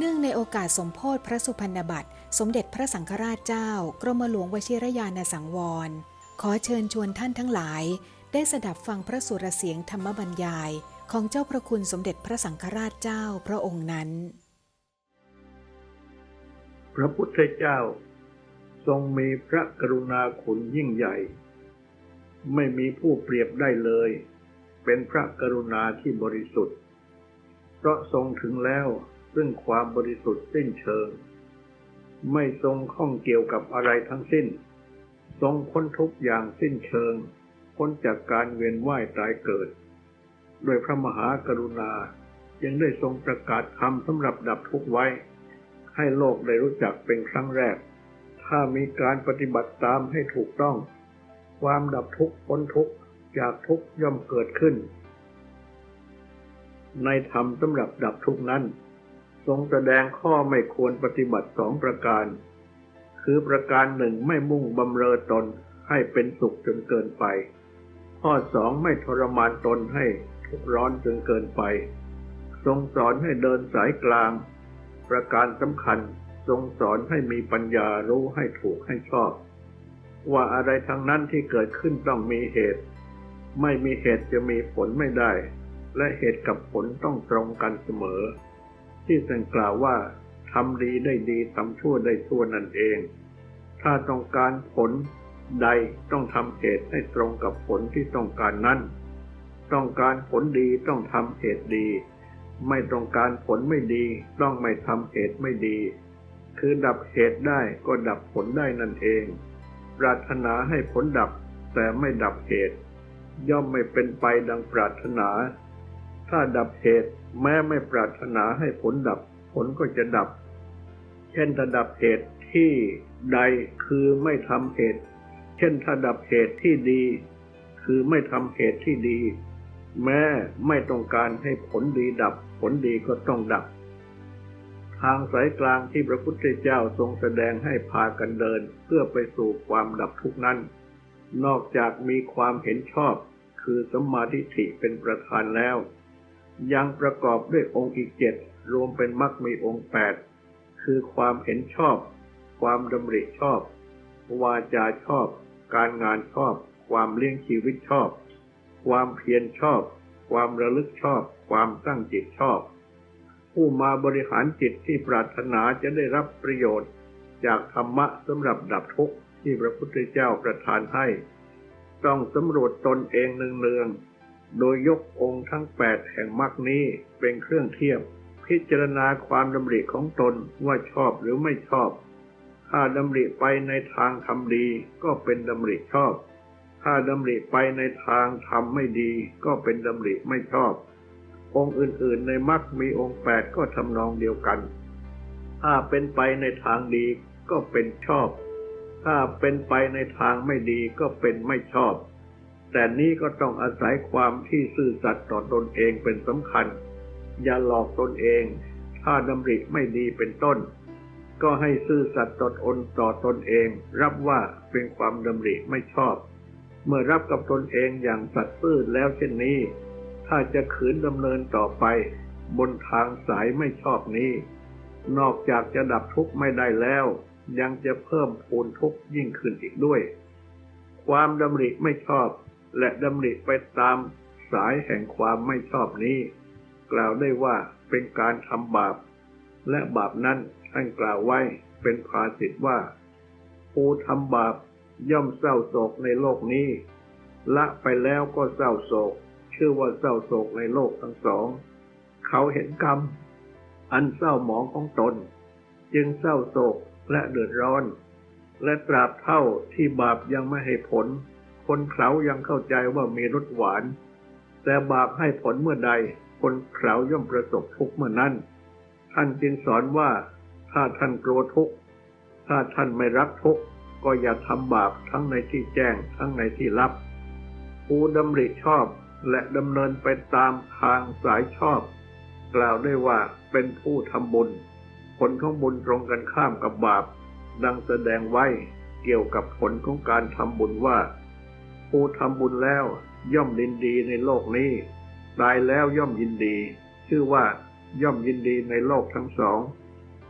เนื่องในโอกาสสมโพธิพระสุพรรณบัตร สมเด็จพระสังฆราชเจ้า กรมหลวงวชิรยานสังวร ขอเชิญชวนท่านทั้งหลาย ได้สดับฟังพระสุรเสียงธรรมบรรยาย ของเจ้าพระคุณสมเด็จพระสังฆราชเจ้าพระองค์นั้น พระพุทธเจ้า ทรงมีพระกรุณาคุณยิ่งใหญ่ ไม่มีผู้เปรียบได้เลย เป็นพระกรุณาที่บริสุทธิ์ เพราะทรงถึงแล้ว ซึ่งความบริสุทธิ์สิ้นเชิง ไม่ทรงข้องเกี่ยวกับอะไรทั้งสิ้น ทรงพ้นทุกอย่างสิ้นเชิง พ้นจากการเวียนว่ายตายเกิด โดยพระมหากรุณายังได้ทรงประกาศธรรมสำหรับดับทุกข์ไว้ ให้โลกได้รู้จักเป็นครั้งแรก ถ้ามีการปฏิบัติตามให้ถูกต้อง ความดับทุกข์พ้นทุกข์จากทุกย่อมเกิดขึ้น ในธรรมสำหรับดับทุกนั้น ทรงแสดงข้อไม่ควรปฏิบัติสองประการ คือประการหนึ่งไม่มุ่งบำเรอตนให้เป็นสุขจนเกินไป ข้อสองไม่ทรมานตนให้ทุกร้อนจนเกินไป ทรงสอนให้เดินสายกลาง ประการสำคัญทรงสอนให้มีปัญญารู้ให้ถูกให้ชอบ ว่าอะไรทั้งนั้นที่เกิดขึ้นต้องมีเหตุ ไม่มีเหตุจะมีผลไม่ได้ และเหตุกับผลต้องตรงกันเสมอ ที่ทรงกล่าวว่าทำดีได้ดีทำชั่วได้ชั่วนั่นเอง ถ้าต้องการผลใดต้องทำเหตุให้ตรงกับผลที่ต้องการนั้น ต้องการผลดีต้องทำเหตุดี ไม่ต้องการผลไม่ดีต้องไม่ทำเหตุไม่ดี คือดับเหตุได้ก็ดับผลได้นั่นเอง ปรารถนาให้ผลดับแต่ไม่ดับเหตุ ย่อมไม่เป็นไปดังปรารถนา ถ้าดับเหตุ แม้ไม่ปรารถนาให้ผลดับ ผลก็จะดับ เช่นถ้าดับเหตุที่ใดคือไม่ทำเหตุ เช่นถ้าดับเหตุที่ดี คือไม่ทำเหตุที่ดี แม้ไม่ต้องการให้ผลดีดับ ผลดีก็ต้องดับ ทางสายกลางที่พระพุทธเจ้าทรงแสดงให้พากันเดิน เพื่อไปสู่ความดับทุกนั้น นอกจากมีความเห็นชอบ คือสัมมาทิฏฐิเป็นประธานแล้ว ยังประกอบด้วยองค์อีกเจ็ดรวมเป็นมรรคมีองค์แปดคือความเห็นชอบ ความดำริชอบ วาจาชอบ การงานชอบ ความเลี้ยงชีวิตชอบ ความเพียรชอบ ความระลึกชอบ ความตั้งจิตชอบ ผู้มาบริหารจิตที่ปรารถนาจะได้รับประโยชน์ จากธรรมะสำหรับดับทุกข์ที่พระพุทธเจ้าประทานให้ ต้องสำรวจตนเองเนืองๆ โดยยกองค์ทั้งแปดแห่งมรรคนี้เป็นเครื่องเทียบ พิจารณาความดำริของตนว่าชอบหรือไม่ชอบ ถ้าดำริไปในทางทำดีก็เป็นดำริชอบ ถ้าดำริไปในทางทำไม่ดีก็เป็นดำริไม่ชอบ องค์อื่นๆ ในมรรคมีองค์แปดก็ทำนองเดียวกัน ถ้าเป็นไปในทางดีก็เป็นชอบ ถ้าเป็นไปในทางไม่ดีก็เป็นไม่ชอบ แต่นี้ก็ต้องอาศัยความที่ซื่อสัตย์ต่อตนเองเป็นสำคัญ อย่าหลอกตนเอง ถ้าดำริไม่ดีเป็นต้น ก็ให้ซื่อสัตย์ต่อตนต่อตนเอง รับว่าเป็นความดำริไม่ชอบ เมื่อรับกับตนเองอย่างสัตย์ซื่อแล้วเช่นนี้ ถ้าจะขืนดำเนินต่อไป บนทางสายไม่ชอบนี้ นอกจากจะดับทุกข์ไม่ได้แล้ว ยังจะเพิ่มพูนทุกข์ยิ่งขึ้นอีกด้วย ความดำริไม่ชอบ และดำริไปตามสายแห่งความไม่ชอบนี้ กล่าวได้ว่าเป็นการทำบาป และบาปนั้นท่านกล่าวไว้เป็นภาษิตว่าผู้ทำบาปย่อมเศร้าโศกในโลกนี้ ละไปแล้วก็เศร้าโศก ชื่อว่าเศร้าโศกในโลกทั้งสอง เขาเห็นกรรม อันเศร้าหมองของตน จึงเศร้าโศกและเดือดร้อน และตราบเท่าที่บาปยังไม่ให้ผล คนเขายังเข้าใจว่ามีรสหวาน แต่บาปให้ผลเมื่อใด คนเขาย่อมประสบทุกข์เมื่อนั้น ท่านจึงสอนว่าถ้าท่านกลัวทุกข์ ถ้าท่านไม่รักทุกข์ ก็อย่าทำบาปทั้งในที่แจ้งทั้งในที่ลับผู้ดำริชอบและดำเนินไปตามทางสายชอบ กล่าวได้ว่าเป็นผู้ทำบุญ ผลของบุญตรงกันข้ามกับบาป ดังแสดงไว้เกี่ยวกับผลของการทำบุญว่า ผู้ทำบุญแล้วย่อมยินดีในโลกนี้ ตายแล้วย่อมยินดี ชื่อว่าย่อมยินดีในโลกทั้งสอง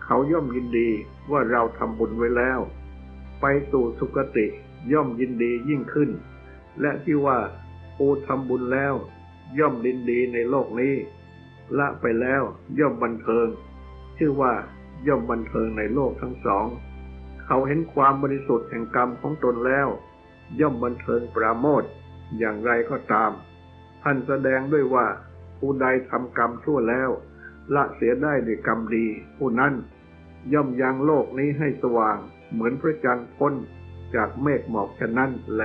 เขาย่อมยินดีว่าเราทำบุญไว้แล้ว ไปสู่สุคติย่อมยินดียิ่งขึ้น และที่ว่าผู้ทำบุญแล้ว ย่อมยินดีในโลกนี้ ละไปแล้วย่อมบันเทิง ชื่อว่าย่อมบันเทิงในโลกทั้งสอง เขาเห็นความบริสุทธิ์แห่งกรรมของตนแล้ว ย่อมบันเทิงปราโมทอย่างไรก็ตาม ท่านแสดงด้วยว่า ผู้ใดทำกรรมชั่วแล้ว ละเสียได้ด้วยกรรมดี ผู้นั้น ย่อมยังโลกนี้ให้สว่าง เหมือนพระจันทร์พ้นจากเมฆหมอกฉะนั้นแล